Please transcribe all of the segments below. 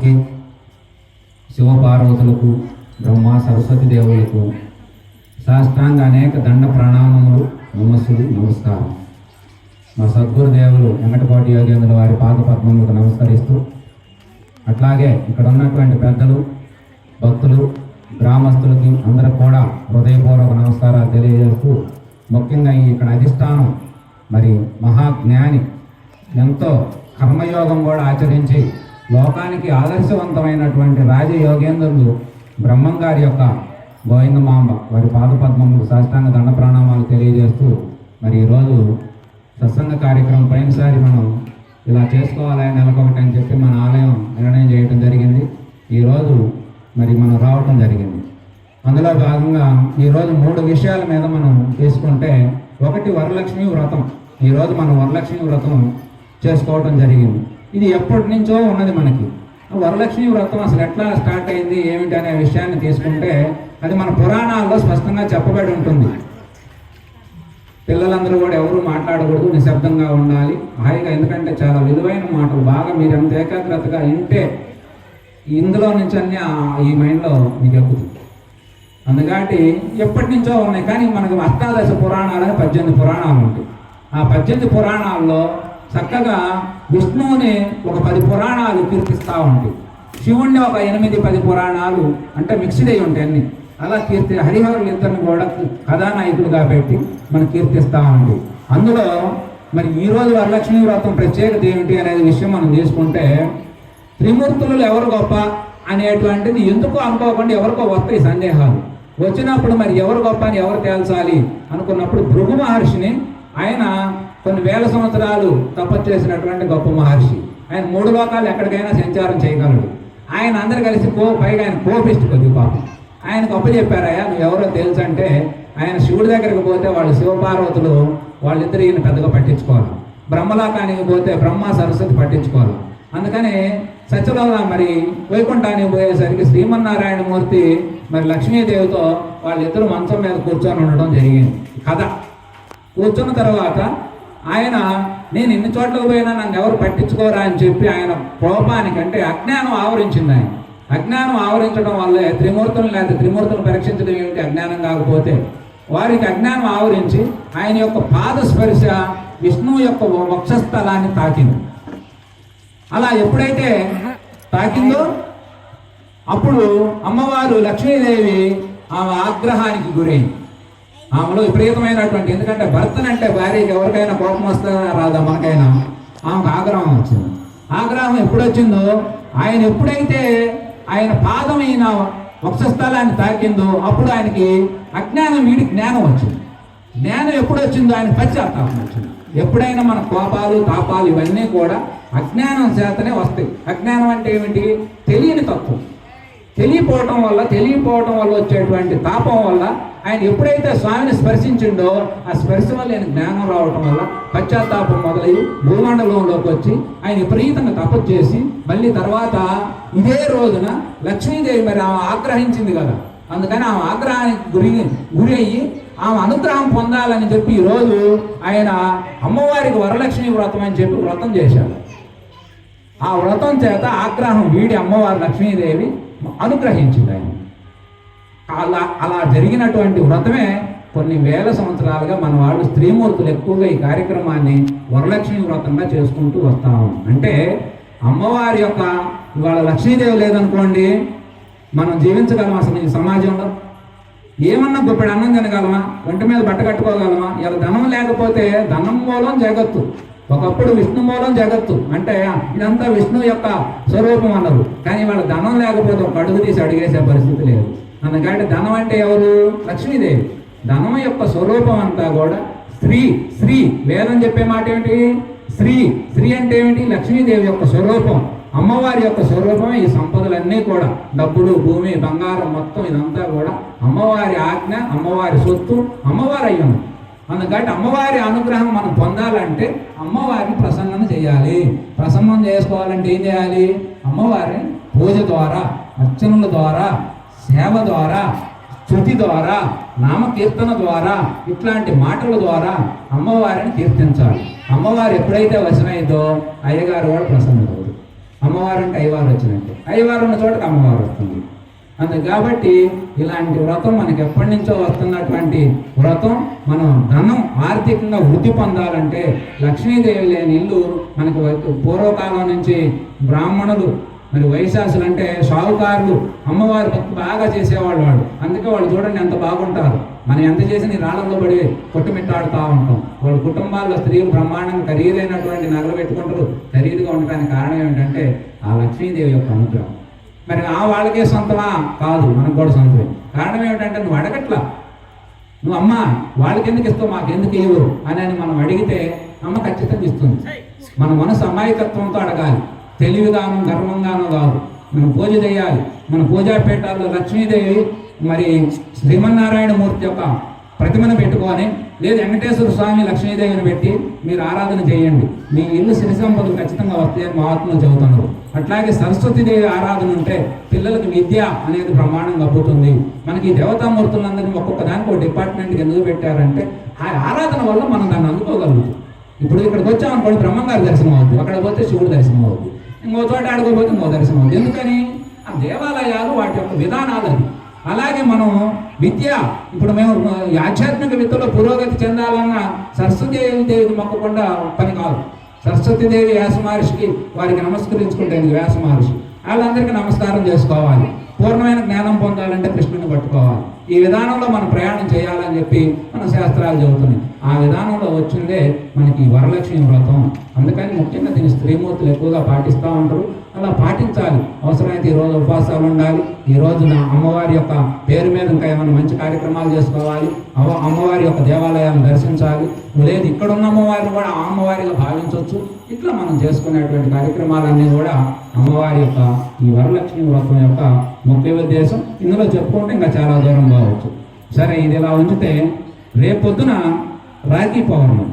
మూర్తికి శివపార్వతులకు బ్రహ్మ సరస్వతి దేవులకు సాష్టాంగ అనేక దండ ప్రణామములు నమస్సులు నమస్కారం. మా సద్గురు దేవులు వెంకటపాటి యోగేంద్రుల వారి పాద పద్మములకు నమస్కరిస్తూ అట్లాగే ఇక్కడ ఉన్నటువంటి పెద్దలు భక్తులు గ్రామస్తులకి అందరికి కూడా హృదయపూర్వక నమస్కారాలు తెలియజేస్తూ ముఖ్యంగా ఇక్కడ అధిష్టానం మరి మహాజ్ఞాని ఎంతో కర్మయోగం కూడా ఆచరించి లోకానికి ఆదర్శవంతమైనటువంటి రాజయోగేంద్రుడు బ్రహ్మం గారి యొక్క గోవిందమాంబ వారి పాదపద్మములు సాష్టాంగ దండ ప్రణామాలు తెలియజేస్తూ మరి ఈరోజు సత్సంగ కార్యక్రమం పైనసారి మనం ఇలా చేసుకోవాలి నెలకొకటి అని చెప్పి మన ఆలయం నిర్ణయం చేయడం జరిగింది. ఈరోజు మరి మనం రావటం జరిగింది. అందులో భాగంగా ఈరోజు మూడు విషయాల మీద మనం తీసుకుంటే ఒకటి వరలక్ష్మి వ్రతం. ఈరోజు మనం వరలక్ష్మి వ్రతం చేసుకోవటం జరిగింది. ఇది ఎప్పటి నుంచో ఉన్నది మనకి. వరలక్ష్మి వ్రతం అసలు ఎట్లా స్టార్ట్ అయింది ఏమిటి అనే విషయాన్ని తీసుకుంటే అది మన పురాణాల్లో స్పష్టంగా చెప్పబడి ఉంటుంది. పిల్లలందరూ కూడా ఎవరు మాట్లాడకూడదు నిశ్శబ్దంగా ఉండాలి. హాయిగా ఎందుకంటే చాలా విలువైన మాటలు బాగా మీరు ఎంత ఏకాగ్రతగా వింటే ఇందులో నుంచి అన్ని ఈ మైండ్లో మీకు ఎక్కుతుంది అందుకని ఎప్పటి నుంచో ఉన్నాయి కానీ మనకు అష్టాదశ పురాణాలని పద్దెనిమిది పురాణాలు ఉంటాయి. ఆ పద్దెనిమిది పురాణాల్లో చక్కగా విష్ణువుని ఒక పది పురాణాలు కీర్తిస్తూ ఉంది. శివుణ్ణి ఒక ఎనిమిది పది పురాణాలు అంటే మిక్స్డ్ అయి ఉంటాయి అన్ని. అలా కీర్తి హరిహరులు ఇద్దరిని కూడా కథానాయకులుగా పెట్టి మనం కీర్తిస్తూ ఉంది. అందులో మరి ఈరోజు వరలక్ష్మి వ్రతం ప్రత్యేకత ఏమిటి అనేది విషయం మనం తీసుకుంటే త్రిమూర్తులు ఎవరు గొప్ప అనేటువంటిది ఎందుకు అనుకోకుండా ఎవరికో వస్తాయి సందేహాలు. వచ్చినప్పుడు మరి ఎవరు గొప్ప అని ఎవరు తేల్చాలి అనుకున్నప్పుడు భృగు మహర్షిని ఆయన కొన్ని వేల సంవత్సరాలు తపస్సు చేసినటువంటి గొప్ప మహర్షి. ఆయన మూడు లోకాలు ఎక్కడికైనా సంచారం చేయగలడు. ఆయన అందరు కలిసి కో పైగా ఆయన కోపిస్ట్ కొద్ది పాపం. ఆయన గొప్ప చెప్పారయ్యా నువ్వు ఎవరో తెలుసు అంటే ఆయన శివుడి దగ్గరికి పోతే వాళ్ళు శివపార్వతులు వాళ్ళిద్దరు ఈయన పెద్దగా పట్టించుకోవాలి. బ్రహ్మలోకానికి పోతే బ్రహ్మ సరస్వతి పట్టించుకోవాలి. అందుకని సత్యలోక మరి వైకుంఠానికి పోయేసరికి శ్రీమన్నారాయణ మూర్తి మరి లక్ష్మీదేవితో వాళ్ళిద్దరు మంచం మీద కూర్చొని ఉండడం జరిగింది. కథ. కూర్చున్న తర్వాత ఆయన నేను ఇన్ని చోట్లకు పోయినా నన్ను ఎవరు పట్టించుకోరా అని చెప్పి ఆయన కోపానికి అంటే అజ్ఞానం ఆవరించింది ఆయన. అజ్ఞానం ఆవరించడం వల్లే త్రిమూర్తులు లేదా త్రిమూర్తులు పరీక్షించడం ఏమిటి? అజ్ఞానం కాకపోతే. వారికి అజ్ఞానం ఆవరించి ఆయన యొక్క పాద స్పర్శ విష్ణువు యొక్క వక్షస్థలాన్ని తాకింది. అలా ఎప్పుడైతే తాకిందో అప్పుడు అమ్మవారు లక్ష్మీదేవి ఆమె ఆగ్రహానికి గురైంది. ఆమెలో విపరీతమైనటువంటి ఎందుకంటే భర్తనంటే భార్యకి ఎవరికైనా కోపం వస్తుందా రాదా మనకైనా? ఆమెకు ఆగ్రహం వచ్చింది. ఆగ్రహం ఎప్పుడు వచ్చిందో ఆయన ఎప్పుడైతే ఆయన పాదమైన వక్షస్థలాన్ని తాకిందో అప్పుడు ఆయనకి అజ్ఞానం వీడి జ్ఞానం వచ్చింది. జ్ఞానం ఎప్పుడు వచ్చిందో ఆయన పశ్చాత్తాపం వచ్చింది. ఎప్పుడైనా మన కోపాలు తాపాలు ఇవన్నీ కూడా అజ్ఞానం చేతనే వస్తాయి. అజ్ఞానం అంటే ఏమిటి? తెలియని తత్వం. తెలియపోవటం వల్ల తెలియపోవటం వల్ల వచ్చేటువంటి తాపం వల్ల ఆయన ఎప్పుడైతే స్వామిని స్పర్శించిండో ఆ స్పర్శ వల్ల ఆయన జ్ఞానం రావటం వల్ల పశ్చాత్తాపం మొదలయ్యి భూమండలంలోకి వచ్చి ఆయన విపరీతంగా తపస్సు చేసి మళ్ళీ తర్వాత ఇదే రోజున లక్ష్మీదేవి మరి ఆమె ఆగ్రహించింది కదా. అందుకని ఆమె ఆగ్రహానికి గురి గురి అయ్యి ఆమె అనుగ్రహం పొందాలని చెప్పి ఈరోజు ఆయన అమ్మవారికి వరలక్ష్మి వ్రతం అని చెప్పి వ్రతం చేశాడు. ఆ వ్రతం చేత ఆగ్రహం వీడి అమ్మవారు లక్ష్మీదేవి అనుగ్రహించింది ఆయన అలా అలా జరిగినటువంటి వ్రతమే కొన్ని వేల సంవత్సరాలుగా మన వాళ్ళు స్త్రీమూర్తులు ఎక్కువగా ఈ కార్యక్రమాన్ని వరలక్ష్మి వ్రతంగా చేసుకుంటూ వస్తాము అంటే అమ్మవారి యొక్క ఇవాళ లక్ష్మీదేవి లేదనుకోండి మనం జీవించగలం అసలు ఈ సమాజంలో? ఏమన్నా గుప్పెడు అన్నం తినగలమా? ఒంటి మీద బట్ట కట్టుకోగలమా? ఇలా ధనం లేకపోతే ధనం మూలం జగత్తు. ఒకప్పుడు విష్ణు మూలం జగత్తు. అంటే ఇదంతా విష్ణు యొక్క స్వరూపం అన్నారు. కానీ వాళ్ళ ధనం లేకపోతే ఒక అడుగు తీసి అడిగేసే పరిస్థితి లేదు. అందుకంటే ధనం అంటే ఎవరు? లక్ష్మీదేవి. ధనం యొక్క స్వరూపం అంతా కూడా స్త్రీ స్త్రీ. వేదం చెప్పే మాట ఏమిటి? స్త్రీ. స్త్రీ అంటే ఏమిటి? లక్ష్మీదేవి యొక్క స్వరూపం. అమ్మవారి యొక్క స్వరూపం ఈ సంపదలన్నీ కూడా. డబ్బులు భూమి బంగారం మొత్తం ఇదంతా కూడా అమ్మవారి ఆజ్ఞ అమ్మవారి సొత్తు అమ్మవారి అయ్యం అందుకని అమ్మవారి అనుగ్రహం మనం పొందాలంటే అమ్మవారిని ప్రసన్నం చేయాలి. ప్రసన్నం చేసుకోవాలంటే ఏం చేయాలి? అమ్మవారిని పూజ ద్వారా అర్చనల ద్వారా సేవ ద్వారా శృతి ద్వారా నామకీర్తన ద్వారా ఇట్లాంటి మాటల ద్వారా అమ్మవారిని కీర్తించాలి. అమ్మవారు ఎప్పుడైతే వశమైందో అయ్యగారు కూడా ప్రసన్నమవుతారు అమ్మవారు అంటే అయ్యవారు వచ్చినట్టు. అయ్యవారు ఉన్న చోటకి అమ్మవారు వస్తుంది. అందు కాబట్టి ఇలాంటి వ్రతం మనకి ఎప్పటి నుంచో వస్తున్నటువంటి వ్రతం. మనం ధనం ఆర్థికంగా వృద్ధి పొందాలంటే లక్ష్మీదేవి లేని ఇల్లు మనకు పూర్వకాలం నుంచి బ్రాహ్మణులు మరి వైశాసులు అంటే షావుకారులు అమ్మవారి భక్తి బాగా చేసేవాళ్ళు వాళ్ళు. అందుకే వాళ్ళు చూడండి ఎంత బాగుంటారు. మనం ఎంత చేసిన ఈ పడి కొట్టుమిట్టాడుతూ ఉంటాం. వాళ్ళ కుటుంబాల్లో స్త్రీలు బ్రహ్మాండంగా ఖరీదైనటువంటి నగలు పెట్టుకుంటారు. ఖరీదుగా ఉండడానికి కారణం ఏమిటంటే ఆ లక్ష్మీదేవి యొక్క అనుగ్రహం. మరి ఆ వాళ్ళకే సొంతమా? కాదు మనకు కూడా సొంతమే. కారణం ఏమిటంటే నువ్వు అడగట్లా. నువ్వు అమ్మ వాళ్ళకి ఎందుకు ఇస్తావు మాకు ఎందుకు ఇవ్వరు అని అని మనం అడిగితే అమ్మ ఖచ్చితంగా ఇస్తుంది. మన మనసు అమాయకత్వంతో అడగాలి. తెలివిగాను గర్వంగాను కాదు. మనం పూజ చేయాలి. మన పూజాపీఠాల్లో లక్ష్మీదేవి మరి శ్రీమన్నారాయణ మూర్తి యొక్క ప్రతిమను పెట్టుకొని లేదు వెంకటేశ్వర స్వామి లక్ష్మీదేవిని పెట్టి మీరు ఆరాధన చేయండి. మీ ఇల్లు సిరి సంపదలు ఖచ్చితంగా వస్తాయని మహాత్ములు చెబుతున్నారు. అట్లాగే సరస్వతీదేవి ఆరాధన ఉంటే పిల్లలకు విద్య అనేది ప్రమాణం కప్పుతుంది మనకి ఈ దేవతామూర్తులందరినీ ఒక్కొక్క దానికి ఒక డిపార్ట్మెంట్కి ఎందుకు పెట్టారంటే ఆ ఆరాధన వల్ల మనం దాన్ని అందుకోగలుగుతాం. ఇప్పుడు ఇక్కడికి వచ్చామనుకోండి బ్రహ్మంగారి దర్శనం అవుతుంది అక్కడ పోతే శివుడు దర్శనం అవుతుంది ఇంకో చోట ఆడుకోపోతే ఇంకో దర్శనం అవుతుంది ఎందుకని? ఆ దేవాలయాలు వాటి యొక్క విధానాలు అది అలాగే మనం విద్య ఇప్పుడు మేము ఆధ్యాత్మిక విద్యలో పురోగతి చెందాలన్న సరస్వతి దేవికి మొక్కకుండా పని కాదు. సరస్వతి దేవి వ్యాస మహర్షికి వారికి నమస్కరించుకుంటే వ్యాస మహర్షి? వాళ్ళందరికీ నమస్కారం చేసుకోవాలి. పూర్ణమైన జ్ఞానం పొందాలంటే కృష్ణుని పట్టుకోవాలి. ఈ విధానంలో మనం ప్రయాణం చేయాలని చెప్పి మన శాస్త్రాలు చెబుతున్నాయి. ఆ విధానంలో వచ్చిందే మనకి వరలక్ష్మి వ్రతం. అందుకని ముఖ్యంగా దీన్ని స్త్రీమూర్తులు ఎక్కువగా పాటిస్తూ ఉంటారు. అలా పాటించాలి. అవసరమైతే ఈ రోజు ఉపవాసాలు ఉండాలి. ఈ రోజున అమ్మవారి యొక్క పేరు మీద ఇంకా ఏమైనా మంచి కార్యక్రమాలు చేసుకోవాలి. అవ అమ్మవారి యొక్క దేవాలయాలను దర్శించాలి. లేదు ఇక్కడ ఉన్న అమ్మవారిని కూడా ఆ అమ్మవారిగా భావించవచ్చు. ఇట్లా మనం చేసుకునేటువంటి కార్యక్రమాలన్నీ కూడా అమ్మవారి యొక్క ఈ వరలక్ష్మి వ్రతం యొక్క ముఖ్య ఉద్దేశం. ఇందులో చెప్పుకుంటే ఇంకా చాలా దూరం కావచ్చు సరే ఇది ఇలా ఉంచితే రేపొద్దున రాఖీ పౌర్ణమి.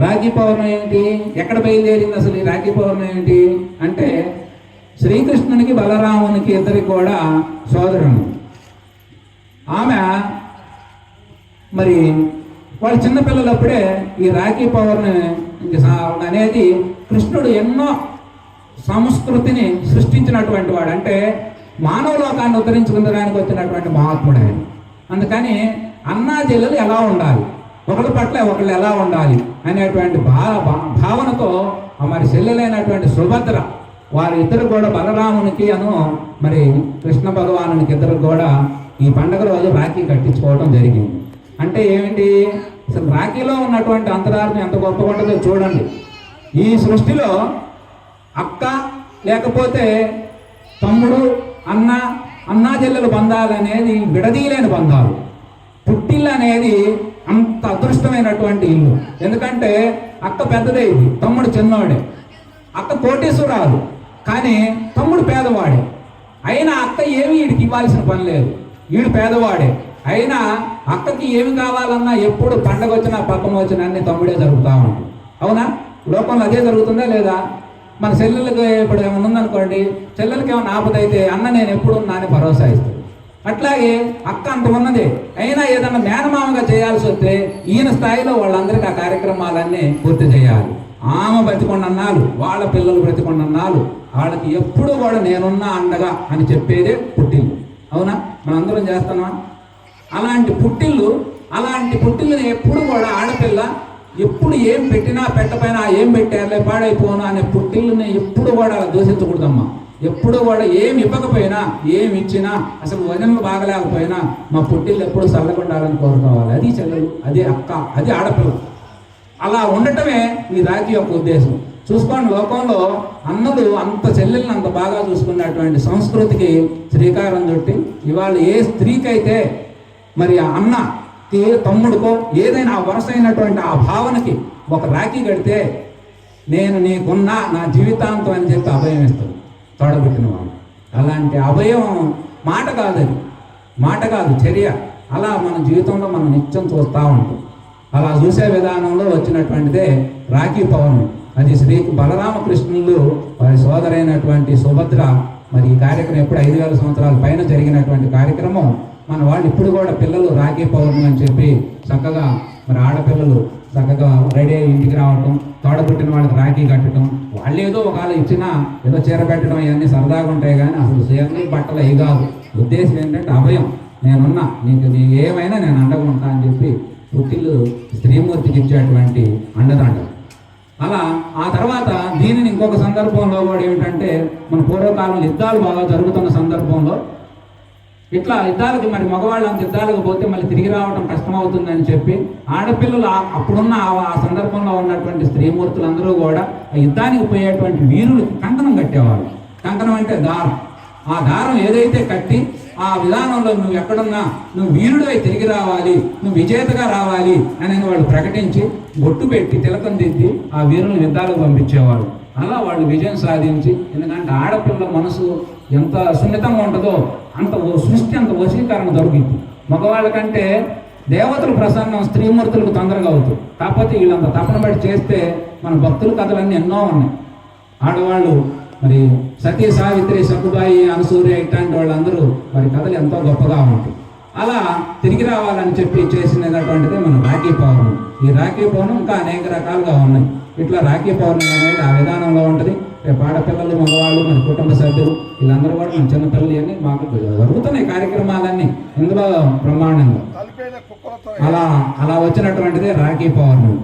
రాఖీ పౌర్ణమి ఏంటి? ఎక్కడ బయలుదేరింది అసలు ఈ రాఖీ పౌర్ణమి ఏమిటి అంటే శ్రీకృష్ణునికి బలరామునికి ఇద్దరికి కూడా సోదరుడు ఆమె మరి వాళ్ళు చిన్నపిల్లలప్పుడే ఈ రాఖీ పౌర్ణమి అనేది కృష్ణుడు ఎన్నో సంస్కృతిని సృష్టించినటువంటి వాడు. అంటే మానవ లోకాన్ని ఉద్ధరించుకునేదానికి వచ్చినటువంటి మహాత్ముడు ఆయన. అందుకని అన్నా జిల్లలు ఎలా ఉండాలి? ఒకరి పట్ల ఒకళ్ళు ఎలా ఉండాలి అనేటువంటి భా భావనతో మరి చెల్లెలైనటువంటి సుభద్ర వారి ఇద్దరు కూడా బలరామునికి అను మరి కృష్ణ భగవానునికి ఇద్దరు కూడా ఈ పండగ రోజు రాఖీ కట్టించుకోవడం జరిగింది. అంటే ఏమిటి? అసలు రాఖీలో ఉన్నటువంటి అంతరార్థం ఎంత గొప్పగా ఉంటుందో చూడండి. ఈ సృష్టిలో అక్క లేకపోతే తమ్ముడు అన్న అన్నా చెల్లెలు బంధాలు అనేది విడదీయలేని బంధాలు. పుట్టిల్లు అనేది అంత అదృష్టమైనటువంటి ఇల్లు. ఎందుకంటే అక్క పెద్దదే ఇది తమ్ముడు చిన్నవాడే అక్క కోటేశ్వరాలు కానీ తమ్ముడు పేదవాడే. అయినా అక్క ఏమి వీడికి ఇవ్వాల్సిన పని లేదు. వీడు పేదవాడే. అయినా అక్కకి ఏమి కావాలన్నా ఎప్పుడు పండగ వచ్చినా పక్కన వచ్చినా అన్ని తమ్ముడే జరుగుతూ ఉంటుంది అవునా? లోకంలో అదే జరుగుతుందా లేదా? మన చెల్లెలకు ఇప్పుడు ఏమైనా ఉందనుకోండి చెల్లెలకి ఏమైనా ఆపదైతే అన్న నేను ఎప్పుడు ఉన్నానని భరోసా ఇస్తాను అట్లాగే అక్క అంత ఉన్నది అయినా ఏదన్నా మేనమామగా చేయాల్సి వస్తే ఈయన స్థాయిలో వాళ్ళందరికీ ఆ కార్యక్రమాలన్నీ పూర్తి చేయాలి. ఆమె బ్రతికొండన్నాలు వాళ్ళ పిల్లలు బ్రతికొండన్నాలు వాళ్ళకి ఎప్పుడు కూడా నేనున్నా అండగా అని చెప్పేదే పుట్టిల్లు. అవునా? మనందరం చేస్తున్నాం అలాంటి పుట్టిల్లు అలాంటి పుట్టిల్లుని ఎప్పుడు కూడా ఆడపిల్ల ఎప్పుడు ఏం పెట్టినా పెట్టపైనా ఏం పెట్టారులే పాడైపోను అనే పుట్టిల్లుని ఎప్పుడు కూడా దూషించకూడదమ్మా. ఎప్పుడు కూడా ఏమి ఇవ్వకపోయినా ఏమి ఇచ్చినా అసలు వదనలు బాగలేకపోయినా మా పుట్టిల్లు ఎప్పుడు చల్లకుండాలని కోరుకోవాలి. అది చెల్లెలు అది అక్క అది ఆడపిల్ల. అలా ఉండటమే ఈ రాజు యొక్క ఉద్దేశం. చూసుకోండి లోకంలో అన్నలు అంత చెల్లెల్ని అంత బాగా చూసుకున్నటువంటి సంస్కృతికి శ్రీకారం చుట్టి ఇవాళ ఏ స్త్రీకైతే మరి ఆ అన్నకి తమ్ముడుకో ఏదైనా ఆ వరుస అయినటువంటి ఆ భావనకి ఒక రాఖీ కడితే నేను నీకున్నా నా జీవితాంతం అని చెప్పి అభయం ఇస్తాను తోడబుట్టిన అలాంటి అభయం మాట కాదు అది. మాట కాదు చర్య. అలా మన జీవితంలో మనం నిత్యం చూస్తూ ఉంటాం. అలా చూసే విధానంలో వచ్చినటువంటిదే రాఖీ పౌర్ణమి. అది శ్రీ బలరామకృష్ణులు వారి సోదరైనటువంటి సుభద్ర మరి ఈ కార్యక్రమం ఎప్పుడు ఐదు వేల సంవత్సరాల పైన జరిగినటువంటి కార్యక్రమం మన వాళ్ళు ఇప్పుడు కూడా పిల్లలు రాఖీ పౌర్ణమి అని చెప్పి చక్కగా మరి ఆడపిల్లలు చక్కగా రెడీ అయ్యి ఇంటికి రావటం తోడబుట్టిన వాళ్ళకి రాఖీ కట్టడం వాళ్ళు ఏదో ఒకవేళ ఇచ్చినా ఏదో చీర పెట్టడం ఇవన్నీ సరదాగా ఉంటాయి కానీ అసలు చీరలు బట్టలు ఏ కాదు ఉద్దేశం ఏంటంటే అభయం. నేనున్నా నీకు నీ ఏమైనా నేను అండగా ఉంటా అని చెప్పి పుట్టిల్లు స్త్రీమూర్తికి ఇచ్చేటువంటి అండదండలు. అలా ఆ తర్వాత దీనిని ఇంకొక సందర్భంలో కూడా ఏమిటంటే మన పూర్వకాలంలో యుద్ధాలు బాగా జరుగుతున్న సందర్భంలో ఇట్లా యుద్ధాలకు మరి మగవాళ్ళు అంత యుద్ధాలకు పోతే మళ్ళీ తిరిగి రావడం కష్టమవుతుందని చెప్పి ఆడపిల్లలు అప్పుడున్న ఆ- సందర్భంలో ఉన్నటువంటి స్త్రీమూర్తులందరూ కూడా ఆ యుద్ధానికి పోయేటువంటి వీరులు కంకణం కట్టేవారు. కంకణం అంటే దారం. ఆ దారం ఏదైతే కట్టి ఆ విధానంలో నువ్వు ఎక్కడున్నా నువ్వు వీరుడై తిరిగి రావాలి నువ్వు విజేతగా రావాలి అని వాళ్ళు ప్రకటించి బొట్టు పెట్టి తిలకం దిద్ది ఆ వీరులను యుద్ధాలకు పంపించేవారు. అలా వాళ్ళు విజయం సాధించి ఎందుకంటే ఆడపిల్ల మనసు ఎంత సున్నితంగా ఉంటుందో అంత సృష్టి అంత వశీకరణ దొరికింది. మగవాళ్ళకంటే దేవతలు ప్రసన్నం స్త్రీమూర్తులకు తొందరగా అవుతుంది కాకపోతే వీళ్ళంత తపన పడి చేస్తే మన భక్తుల కథలన్నీ ఎన్నో ఉన్నాయి. ఆడవాళ్ళు మరి సతీ సావిత్రి సక్కుబాయి అనసూర్య ఇట్లాంటి వాళ్ళందరూ వారి కథలు ఎంతో గొప్పగా ఉంటాయి. అలా తిరిగి రావాలని చెప్పి చేసినటువంటిది మన రాఖీ పౌర్ణం ఈ రాఖీ పౌర్ణం ఇంకా అనేక రకాలుగా ఉన్నాయి. ఇట్లా రాఖీ పౌర్ణమి అనేది ఆ విధానంలో ఉంటుంది. రేపు ఆడపిల్లలు మగవాళ్ళు మన కుటుంబ సభ్యులు వీళ్ళందరూ కూడా మన చిన్నపిల్లలు అన్ని మాకు జరుగుతున్నాయి కార్యక్రమాలన్నీ ఇందులో బ్రహ్మాండంగా. అలా అలా వచ్చినటువంటిదే రాఖీ పౌర్ణమి.